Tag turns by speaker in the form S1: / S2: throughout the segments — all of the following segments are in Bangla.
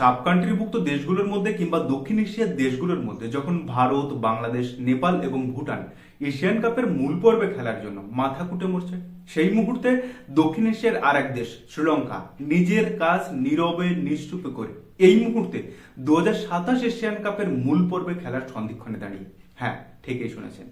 S1: সাব কান্ট্রিভুক্ত দেশগুলোর মধ্যে কিংবা দক্ষিণ এশিয়ার দেশগুলোর মধ্যে যখন ভারত, বাংলাদেশ, নেপাল এবং ভুটান এশিয়ান কাপের মূল পর্বে খেলার জন্য মাথা কুটে মরছে, সেই মুহূর্তে দক্ষিণ এশিয়ার আর এক দেশ, শ্রীলঙ্কা, নিজের কাজ নীরবে নিশ্চুপে করে। এই মুহূর্তে দু হাজার সাতাশ এশিয়ান কাপের মূল পর্বে খেলার সন্ধিক্ষণে দাঁড়িয়ে। হ্যাঁ ঠিকই শুনেছেন।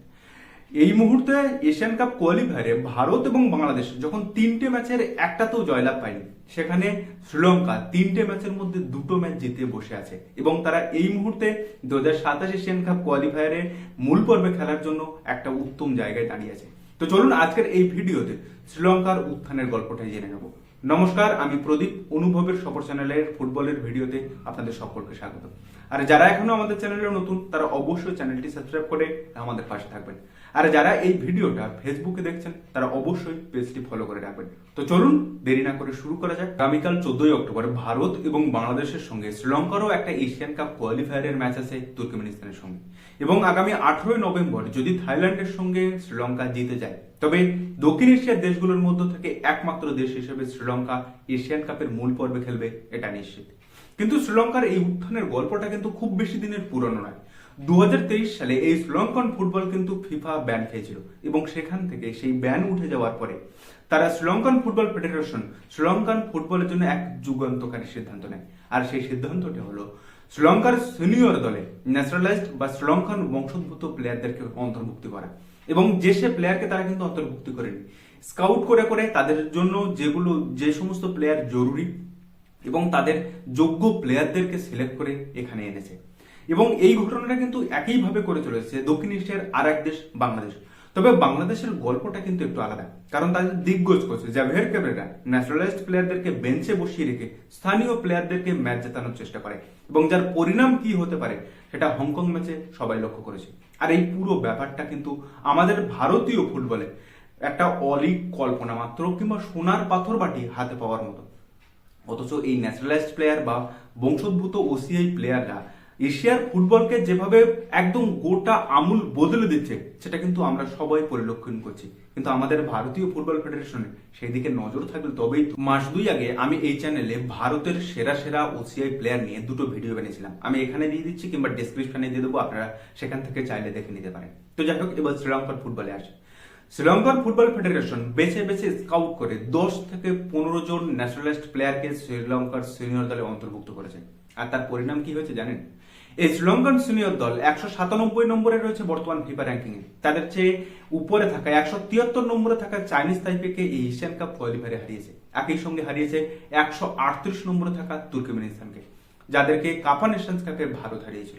S1: এই মুহূর্তে এশিয়ান কাপ কোয়ালিফায়ারে ভারত এবং বাংলাদেশ যখন তিনটে ম্যাচের একটাতেও জয়লাভ পায়নি, সেখানে শ্রীলঙ্কা তিনটে ম্যাচের মধ্যে দুটো ম্যাচ জিতে বসে আছে এবং তারা এই মুহূর্তে দু হাজার সাতাশ এশিয়ান কাপ কোয়ালিফায়ারে মূল পর্বে খেলার জন্য একটা উত্তম জায়গায় দাঁড়িয়ে আছে। তো চলুন আজকের এই ভিডিওতে শ্রীলঙ্কার উত্থানের গল্পটাই জেনে নেব। নমস্কার, আমি প্রদীপ, অনুভবের সফর চ্যানেলের ফুটবলের ভিডিওতে আপনাদের সকলকে স্বাগত। আর যারা এখনও আমাদের চ্যানেলে নতুন, তারা অবশ্যই চ্যানেলটি সাবস্ক্রাইব করে আমাদের পাশে থাকবেন। আর যারা এই ভিডিওটা ফেসবুকে দেখছেন, তারা অবশ্যই পেজটি ফলো করে রাখবেন। তো চলুন, দেরি না করে শুরু করা যাক। আগামীকাল চোদ্দই অক্টোবর ভারত এবং বাংলাদেশের সঙ্গে শ্রীলঙ্কারও একটা এশিয়ান কাপ কোয়ালিফায়ারের ম্যাচ আছে তুর্কমেনিস্তানের সঙ্গে। এবং আগামী আঠারোই নভেম্বর যদি থাইল্যান্ডের সঙ্গে শ্রীলঙ্কা জিতে যায়, তবে দক্ষিণ এশিয়ার দেশগুলোর মধ্য থেকে একমাত্র দেশ হিসেবে শ্রীলঙ্কা এশিয়ান কাপের মূল পর্বে খেলবে, এটা নিশ্চিত। কিন্তু শ্রীলঙ্কার এই উত্থানের গল্পটা কিন্তু খুব বেশি দিনের পুরনো নয়। দু হাজার তেইশ সালে এই শ্রীলঙ্কান ফুটবল কিন্তু ফিফা ব্যান খেয়েছিল এবং সেখান থেকে সেই ব্যান উঠে যাওয়ার পরে তারা শ্রীলঙ্কান ফুটবল ফেডারেশন শ্রীলঙ্কান ফুটবলের জন্য এক যুগান্তকারী সিদ্ধান্ত নেয়। আর সেই সিদ্ধান্তটি হলো শ্রীলঙ্কার সিনিয়র দলে ন্যাচারালাইজড বা শ্রীলঙ্কান বংশোদ্ভূত প্লেয়ারদেরকে অন্তর্ভুক্তি করা এবং যে সে প্লেয়ারকে তারা কিন্তু অন্তর্ভুক্তি করেনি। স্কাউট করে করে তাদের জন্য যেগুলো, যে সমস্ত প্লেয়ার জরুরি এবং তাদের যোগ্য প্লেয়ারদেরকে সিলেক্ট করে এখানে এনেছে। এবং এই ঘটনাটা কিন্তু একইভাবে করে চলেছে দক্ষিণ এশিয়ার আর এক দেশ বাংলাদেশ। তবে বাংলাদেশের গল্পটা কিন্তু একটু আলাদা, কারণ তাদের দিগ্গজ কোচ জাভের ক্যাবরেরা ন্যাশনালাইজড প্লেয়ারদেরকে বেঞ্চে বসিয়ে রেখে স্থানীয় প্লেয়ারদেরকে ম্যাচ জেতানোর চেষ্টা করে এবং যার পরিণাম কি হতে পারে সেটা হংকং ম্যাচে সবাই লক্ষ্য করেছে। আর এই পুরো ব্যাপারটা কিন্তু আমাদের ভারতীয় ফুটবলে একটা অলিক কল্পনা মাত্র কিংবা সোনার পাথর বাটি হাতে পাওয়ার মতো। অথচ এই ন্যাচারালাইজড প্লেয়ার বা বংশোদ্ভূত ওসিআই প্লেয়াররা এশিয়ার ফুটবলকে যেভাবে একদম গোটা আমূল বদলে দিচ্ছে, সেটা কিন্তু আমরা সবাই পরিলক্ষণ করছি। কিন্তু আমাদের ভারতীয় ফুটবল ফেডারেশনে সেই দিকে নজর থাকলে তবেই। মাস দুই আগে আমি এই চ্যানেলে ভারতের সেরা সেরা ওসিআই প্লেয়ার নিয়ে দুটো ভিডিও বানিয়েছিলাম। আমি এখানে দিয়ে দিচ্ছি কিংবা ডিসক্রিপশনে দিয়ে দেবো, আপনারা সেখান থেকে চাইলে দেখে নিতে পারেন। তো যাই হোক, এবার শ্রীলঙ্কার ফুটবলে আসে। শ্রীলঙ্কার ফুটবল ফেডারেশন বেছে বেছে স্কাউট করে দশ থেকে পনেরো জন ন্যাশনালিস্ট প্লেয়ারকে শ্রীলঙ্কার সিনিয়র দলে অন্তর্ভুক্ত করেছে। আর তার পরিণাম কি হয়েছে জানেন? এই শ্রীলঙ্কান সিনিয়র দল একশো সাতানব্বই নম্বরে রয়েছে বর্তমান ফিফা র্যাঙ্কিং এ তাদের চেয়ে উপরে থাকা একশো তিয়াত্তর নম্বরে থাকা চাইনিজ তাইপেকে এই এশিয়ান কাপ কোয়ালিফায়ারে হারিয়েছে। একই সঙ্গে হারিয়েছে একশো আটত্রিশ নম্বরে থাকা তুর্কমেনিস্তানকে, যাদেরকে কাপা নেশনস কাপে ভারত হারিয়েছিল।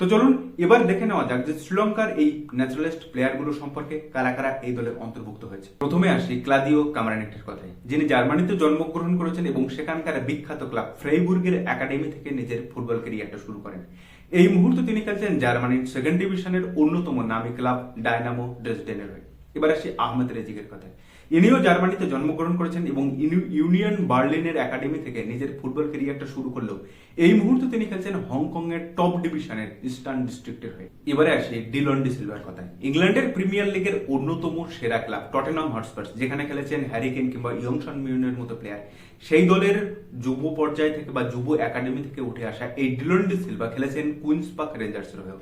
S1: তো চলুন, এবার দেখে নেওয়া যাক যে শ্রীলঙ্কার এই ন্যাচারালিস্ট প্লেয়ারগুলো সম্পর্কে কারা কারা এই দলে অন্তর্ভুক্ত হয়েছে। প্রথমে আসি ক্লাদিও কামারানিটের কথায়, যিনি জার্মানিতে জন্মগ্রহণ করেছেন এবং সেখানকার বিখ্যাত ক্লাব ফ্রেইবুর্গের একাডেমি থেকে নিজের ফুটবল ক্যারিয়ারটা শুরু করেন। এই মুহূর্তে তিনি খেলছেন জার্মানির সেকেন্ড ডিভিশনের অন্যতম নামী ক্লাব, ডায়নামো ড্রেসডেনের হয়ে। এবার আসি আহমেদ রেজিকের কথায়। ইনিও জার্মানিতে জন্মগ্রহণ করেছেন এবং ইউনিয়ন বার্লিনের একাডেমি থেকে নিজের ফুটবল ক্যারিয়ারটা শুরু করলেও এই মুহূর্তে তিনি খেলছেন হংকং এর টপ ডিভিশনের ইস্টার্ন ডিস্ট্রিক্টের হয়ে। এবারে আসি ডিলন ডি সিলভার কথায়। ইংল্যান্ডের প্রিমিয়ার লিগের অন্যতম সেরা ক্লাব টটেনাম হটস্পার্স, যেখানে খেলেছেন হ্যারিকেন কিংবা ইয়ংশন মিউনের মতো প্লেয়ার সেই দলের যুব পর্যায় থেকে বা যুব একাডেমি থেকে উঠে আসা এই ডিলন ডি সিলভা খেলেছেন কুইন্স পার্ক রেঞ্জার্সের হয়েও।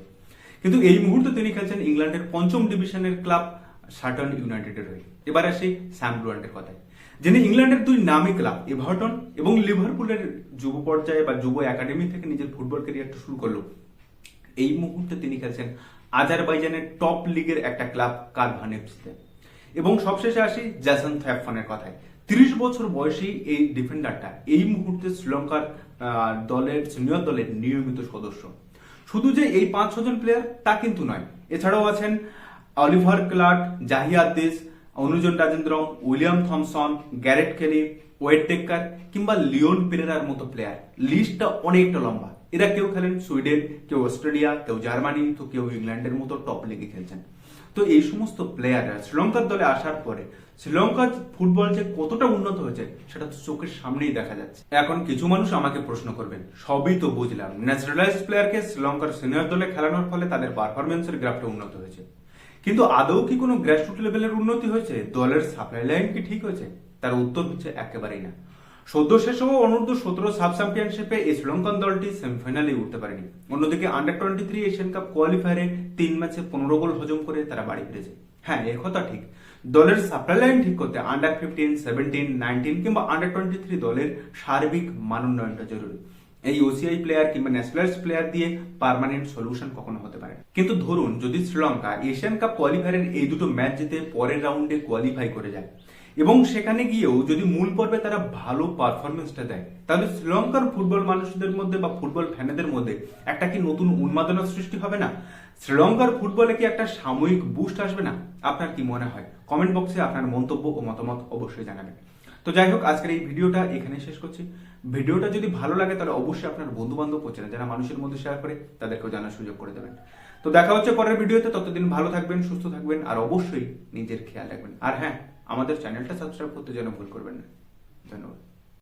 S1: কিন্তু এই মুহূর্তে তিনি খেলছেন ইংল্যান্ডের পঞ্চম ডিভিশনের ক্লাব, সার্টন ইউনাইটেডের হয়ে। এবার আসি স্যাম ব্রুয়ান্টের কথায়, যিনি ইংল্যান্ডের দুই নামী ক্লাব, এভারটন এবং লিভারপুলের যুব পর্যায়ে বা যুব একাডেমি থেকে নিজের ফুটবল ক্যারিয়ারটা শুরু করল। এই মুহূর্তে তিনি খেলছেন আজারবাইজানের টপ লিগের একটা ক্লাব কারভান এবং সবশেষে আসি জ্যাসন থ্যাফানের কথায়, তিরিশ বছর বয়সী এই ডিফেন্ডারটা এই মুহূর্তে শ্রীলঙ্কার দলের, সিনিয়র দলের নিয়মিত সদস্য। শুধু যে এই পাঁচ ছজন প্লেয়ার তা কিন্তু নয়, এছাড়াও আছেন Oliver Kelaart জাহিয়াদিস Anujan Rajendram, William Thomson, Garrett Kelly, Wade Dekker কিংবা লিওন পেরেরার মতো প্লেয়ার লিস্টটা অনেকটা লম্বা। এরা কেউ খেলেন সুইডেন, কেউ অস্ট্রেলিয়া, কেউ জার্মানি, তো কেউ ইংল্যান্ডের মতো টপ লিগে খেলছেন। তো এই সমস্ত প্লেয়াররা শ্রীলঙ্কার দলে আসার পরে শ্রীলঙ্কার ফুটবল যে কতটা উন্নত হয়েছে, সেটা তো চোখের সামনেই দেখা যাচ্ছে। এখন কিছু মানুষ আমাকে প্রশ্ন করবেন, সবই তো বুঝলাম। ন্যাচারালাইজড প্লেয়ারকে শ্রীলঙ্কার সিনিয়র দলে খেলানোর ফলে তাদের পারফরমেন্সের গ্রাফটা উন্নত হয়েছে। কিন্তু আদৌ কি কোনো গ্রাসরুট লেভেলের উন্নতি হয়েছে? দলের সাপ্লাই লাইন কি ঠিক হয়েছে? তার উত্তর হচ্ছে একেবারেই না। সদ্য শেষ হওয়া অনূর্ধ্ব সতেরো সাব চ্যাম্পিয়নশিপে এই শ্রীলঙ্কান দলটি সেমিফাইনালে উঠতে পারেনি। অন্যদিকে under twenty three Asian Cup কোয়ালিফায়ারে তিন ম্যাচে পনেরো গোল হজম করে তারা বাড়ি ফিরেছে। হ্যাঁ এ কথা ঠিক। দলের সাপ্লাই লাইন ঠিক করতে আন্ডার ফিফটিন সেভেন্টিন নাইনটিন কিংবা আন্ডার টোয়েন্টি থ্রি দলের সার্বিক মানোন্নয়নটা জরুরি। এই ওসিআই প্লেয়ার কিংবা ন্যাশনালাইজ প্লেয়ার দিয়ে পার্মানেন্ট সলিউশন কখনো হতে পারে কিন্তু ধরুন, যদি শ্রীলঙ্কা এশিয়ান কাপ কোয়ালিফায়ারের এই দুটো ম্যাচ জিতে পরের রাউন্ডে কোয়ালিফাই করে যায় এবং সেখানে গিয়েও যদি মূল পর্বে তারা ভালো পারফরমেন্সটা দেয়, তাহলে শ্রীলঙ্কার ফুটবল মানুষদের মধ্যে বা ফুটবল ফ্যানেদের মধ্যে একটা কি নতুন উন্মাদনা সৃষ্টি হবে না? শ্রীলঙ্কার ফুটবলে কি একটা সাময়িক বুস্ট আসবে না? আপনার কি মনে হয়? কমেন্ট বক্সে আপনার মন্তব্য ও মতামত অবশ্যই জানাবেন। তো যাই হোক, আজকের এই ভিডিওটা এখানে শেষ করছি। ভিডিওটা যদি ভালো লাগে, তাহলে অবশ্যই আপনার বন্ধু বান্ধব পৌঁছে যারা মানুষের মধ্যে শেয়ার করে তাদেরকেও জানার সুযোগ করে দেবেন। তো দেখা হচ্ছে পরের ভিডিওতে, ততদিন ভালো থাকবেন, সুস্থ থাকবেন, আর অবশ্যই নিজের খেয়াল রাখবেন। আর হ্যাঁ আমাদের চ্যানেলটা সাবস্ক্রাইব করতে যেন ভুল করবেন না। ধন্যবাদ।